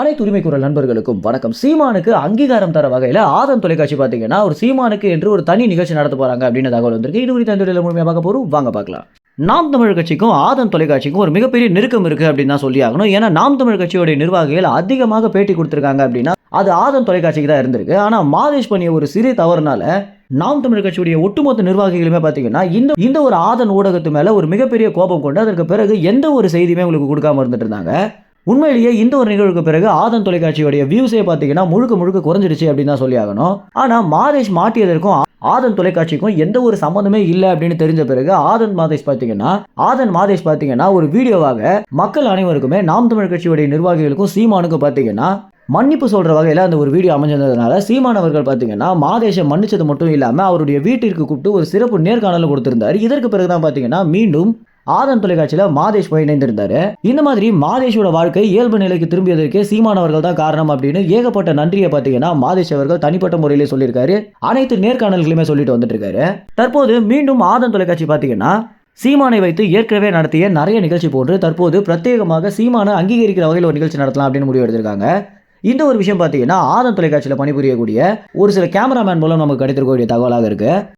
அனைத்து உரிமைக்குரல் நண்பர்களுக்கும் வணக்கம். சீமானுக்கு அங்கீகாரம் தர வகையில் ஆதன் தொலைக்காட்சி பார்த்தீங்கன்னா ஒரு சீமானுக்கு என்று ஒரு தனி நிகழ்ச்சி நடத்த போகிறாங்க அப்படின்னு தகவல் வந்திருக்கு. இது குறித்த அந்த முழுமையாக பார்க்க போகிறோம் வாங்க பார்க்கலாம். நாம் தமிழ் கட்சிக்கும் ஆதன் தொலைக்காட்சிக்கும் ஒரு மிகப்பெரிய நெருக்கம் இருக்குது அப்படின்னு தான் சொல்லி ஆகணும். ஏன்னா நாம் தமிழ் கட்சியோடைய நிர்வாகிகள் அதிகமாக பேட்டி கொடுத்துருக்காங்க அப்படின்னா அது ஆதன் தொலைக்காட்சிக்கு தான் இருந்திருக்கு. ஆனால் மாதேஷ் பண்ணிய ஒரு சிறிய தவறுனால நாம் தமிழ் கட்சியுடைய ஒட்டுமொத்த நிர்வாகிகளுமே பார்த்தீங்கன்னா இந்த இந்த ஒரு ஆதன் ஊடகத்து மேலே ஒரு மிகப்பெரிய கோபம் கொண்டு அதற்கு பிறகு எந்த ஒரு செய்தியுமே உங்களுக்கு கொடுக்காம இருந்துட்டு இருந்தாங்க. உண்மையிலேயே இந்த ஒரு நிகழ்வுக்கு பிறகு ஆதன் தொலைக்காட்சியுடைய வியூஸே பார்த்தீங்கன்னா முழுக்க முழுக்க குறைஞ்சிருச்சு அப்படின்னு தான் சொல்லி ஆகணும். ஆனால் மாதேஷ் மாட்டியதற்கும் ஆதன் தொலைக்காட்சிக்கும் எந்த ஒரு சம்மந்தமே இல்லை அப்படின்னு தெரிஞ்ச பிறகு ஆதன் மாதேஷ் பார்த்தீங்கன்னா ஆதன் மாதேஷ் பார்த்தீங்கன்னா ஒரு வீடியோவாக மக்கள் அனைவருக்குமே நாம் தமிழ் கட்சியுடைய நிர்வாகிகளுக்கும் சீமானுக்கும் பார்த்தீங்கன்னா மன்னிப்பு சொல்கிற வகையில் அந்த ஒரு வீடியோ அமைஞ்சிருந்ததுனால சீமானவர்கள் பார்த்தீங்கன்னா மாதேஷை மன்னிச்சது மட்டும் இல்லாமல் அவருடைய வீட்டிற்கு கூப்பிட்டு ஒரு சிறப்பு நேர்காணலும் கொடுத்திருந்தார். இதற்கு பிறகு தான் பார்த்தீங்கன்னா மீண்டும் ஆதன் தொலைக்காட்சியில் மாதேஷ் போய் இணைந்திருந்தார். இந்த மாதிரி மாதேஷோட வாழ்க்கை இயல்பு நிலைக்கு திரும்பியதற்கு சீமான் அவர்கள் தான் காரணம் அப்படின்னு ஏகப்பட்ட நன்றியை பார்த்தீங்கன்னா மாதேஷ் அவர்கள் தனிப்பட்ட முறையிலே சொல்லியிருக்காரு. அனைத்து நேர்காணல்களுமே சொல்லிட்டு வந்துட்டு இருக்காரு தற்போது மீண்டும் ஆதன் தொலைக்காட்சி பார்த்தீங்கன்னா சீமானை வைத்து ஏற்கனவே நடத்திய நிறைய நிகழ்ச்சி போன்று தற்போது பிரத்யேகமாக சீமானை அங்கீகரிக்கிற வகையில் ஒரு நிகழ்ச்சி நடத்தலாம் அப்படின்னு முடிவு எடுத்திருக்காங்க. இந்த ஒரு விஷயம் பார்த்தீங்கன்னா ஆதன் தொலைக்காட்சியில் பணிபுரியக்கூடிய ஒரு சில கேமராமேன் மூலம் நமக்கு கிடைத்திருக்கக்கூடிய தகவலாக இருக்குது